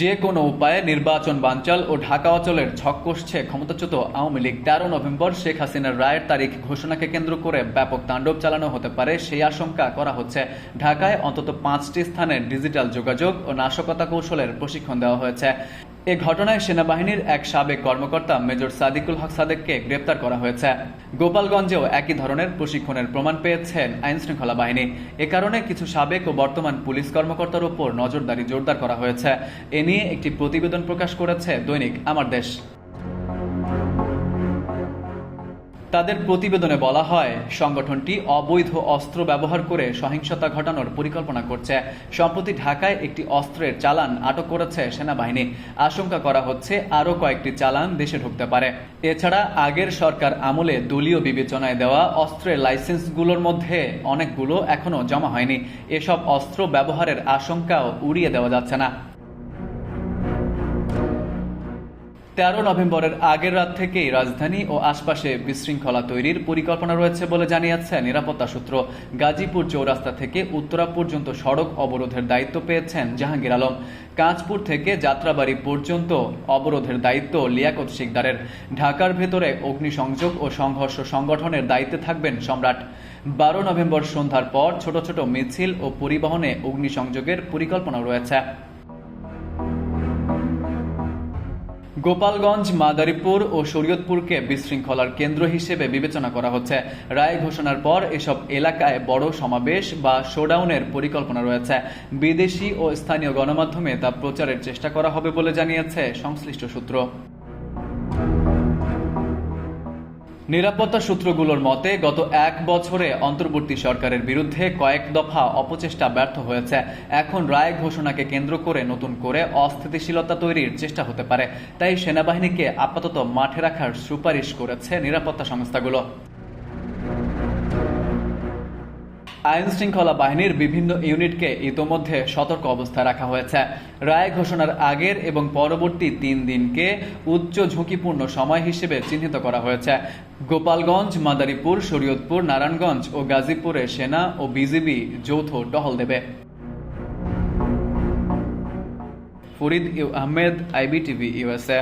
যে কোনো উপায়ে নির্বাচন বাঞ্চল ও ঢাকা অঞ্চলের ছক কষছে ক্ষমতাচ্যুত আওয়ামী লীগ। তেরো নভেম্বর শেখ হাসিনার রায়ের তারিখ ঘোষণাকে কেন্দ্র করে ব্যাপক তাণ্ডব চালানো হতে পারে সেই আশঙ্কা করা হচ্ছে। ঢাকায় অন্তত পাঁচটি স্থানে ডিজিটাল যোগাযোগ ও নাশকতা কৌশলের প্রশিক্ষণ দেওয়া হয়েছে। এ ঘটনায় সেনাবাহিনীর এক সাবেক কর্মকর্তা মেজর সাদিকুল হক সাদেককে গ্রেপ্তার করা হয়েছে। গোপালগঞ্জেও একই ধরনের প্রশিক্ষণের প্রমাণ পেয়েছেন আইনশৃঙ্খলা বাহিনী। এ কারণে কিছু সাবেক ও বর্তমান পুলিশ কর্মকর্তার উপর নজরদারি জোরদার করা হয়েছে। এ নিয়ে একটি প্রতিবেদন প্রকাশ করেছে দৈনিক আমার দেশ। তাদের প্রতিবেদনে বলা হয়, সংগঠনটি অবৈধ অস্ত্র ব্যবহার করে সহিংসতা ঘটানোর পরিকল্পনা করছে। সম্প্রতি ঢাকায় একটি অস্ত্রের চালান আটক করেছে সেনাবাহিনী। আশঙ্কা করা হচ্ছে আরও কয়েকটি চালান দেশে ঢুকতে পারে। এছাড়া আগের সরকার আমলে দলীয় বিবেচনায় দেওয়া অস্ত্রের লাইসেন্সগুলোর মধ্যে অনেকগুলো এখনও জমা হয়নি। এসব অস্ত্র ব্যবহারের আশঙ্কাও উড়িয়ে দেওয়া যাচ্ছে না। তেরো নভেম্বরের আগের রাত থেকেই রাজধানী ও আশপাশে বিশৃঙ্খলা তৈরির পরিকল্পনা রয়েছে বলে জানিয়েছে নিরাপত্তা সূত্র। গাজীপুর চৌরাস্তা থেকে উত্তরা পর্যন্ত সড়ক অবরোধের দায়িত্ব পেয়েছেন জাহাঙ্গীর আলম। কাঁচপুর থেকে যাত্রাবাড়ি পর্যন্ত অবরোধের দায়িত্ব লিয়াকত শিকদারের। ঢাকার ভেতরে অগ্নিসংযোগ ও সংঘর্ষ সংগঠনের দায়িত্বে থাকবেন সম্রাট। বারো নভেম্বর সন্ধ্যার পর ছোট ছোট মিছিল ও পরিবহনে অগ্নিসংযোগের পরিকল্পনা রয়েছে। গোপালগঞ্জ, মাদারীপুর ও শরীয়তপুরকে বিশৃঙ্খলার কেন্দ্র হিসেবে বিবেচনা করা হচ্ছে। রায় ঘোষণার পর এসব এলাকায় বড় সমাবেশ বা শোডাউনের পরিকল্পনা রয়েছে। বিদেশি ও স্থানীয় গণমাধ্যমে তা প্রচারের চেষ্টা করা হবে বলে জানিয়েছে সংশ্লিষ্ট সূত্র। নিরাপত্তা সূত্রগুলোর মতে, গত এক বছরে অন্তর্বর্তী সরকারের বিরুদ্ধে কয়েক দফা অপচেষ্টা ব্যর্থ হয়েছে। এখন রায় ঘোষণাকে কেন্দ্র করে নতুন করে অস্থিতিশীলতা তৈরির চেষ্টা হতে পারে। তাই সেনাবাহিনীকে আপাতত মাঠে রাখার সুপারিশ করেছে নিরাপত্তা সংস্থাগুলো। আইন শৃঙ্খলা বাহিনীর বিভিন্ন ইউনিটকে ইতোমধ্যে সতর্ক অবস্থায় রাখা হয়েছে। রায় ঘোষণার আগের এবং পরবর্তী তিন দিনকে উচ্চ ঝুঁকিপূর্ণ সময় হিসেবে চিহ্নিত করা হয়েছে। গোপালগঞ্জ, মাদারীপুর, শরীয়তপুর, নারায়ণগঞ্জ ও গাজীপুরে সেনা ও বিজিবি যৌথ টহল দেবে। Farid U Ahmed, IBTV USA